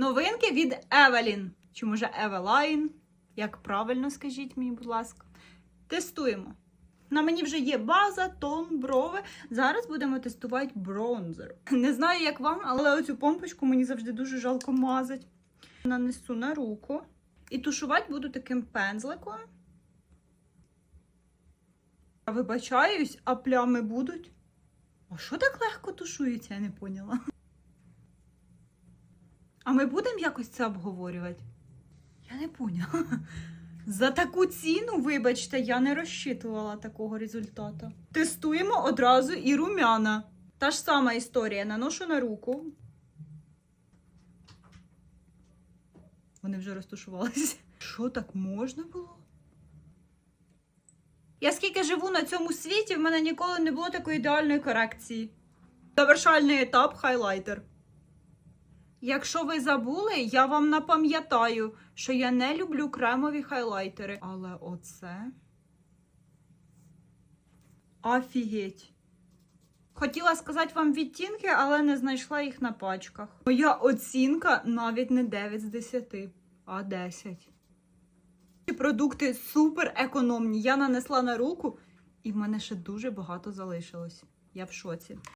Новинки від Евелін. Чи може Евелайн? Як правильно скажіть мені, будь ласка. Тестуємо. На мені вже є база, тон, брови. Зараз будемо тестувати бронзер. Не знаю, як вам, але оцю помпочку мені завжди дуже жалко мазати. Нанесу на руку. І тушувати буду таким пензликом. Вибачаюсь, а плями будуть. А що так легко тушується, я не поняла. А ми будемо якось це обговорювати? Я не поняла. За таку ціну, вибачте, я не розчитувала такого результату. Тестуємо одразу і румяна. Та ж сама історія. Наношу на руку. Вони вже розташувалися. Що так можна було? Я скільки живу на цьому світі, в мене ніколи не було такої ідеальної корекції. Завершальний етап хайлайтер. Якщо ви забули, я вам напам'ятаю, що я не люблю кремові хайлайтери. Але оце. Офігеть. Хотіла сказати вам відтінки, але не знайшла їх на пачках. Моя оцінка навіть не 9 з 10, а 10. Ці продукти супер економні. Я нанесла на руку, і в мене ще дуже багато залишилось. Я в шоці.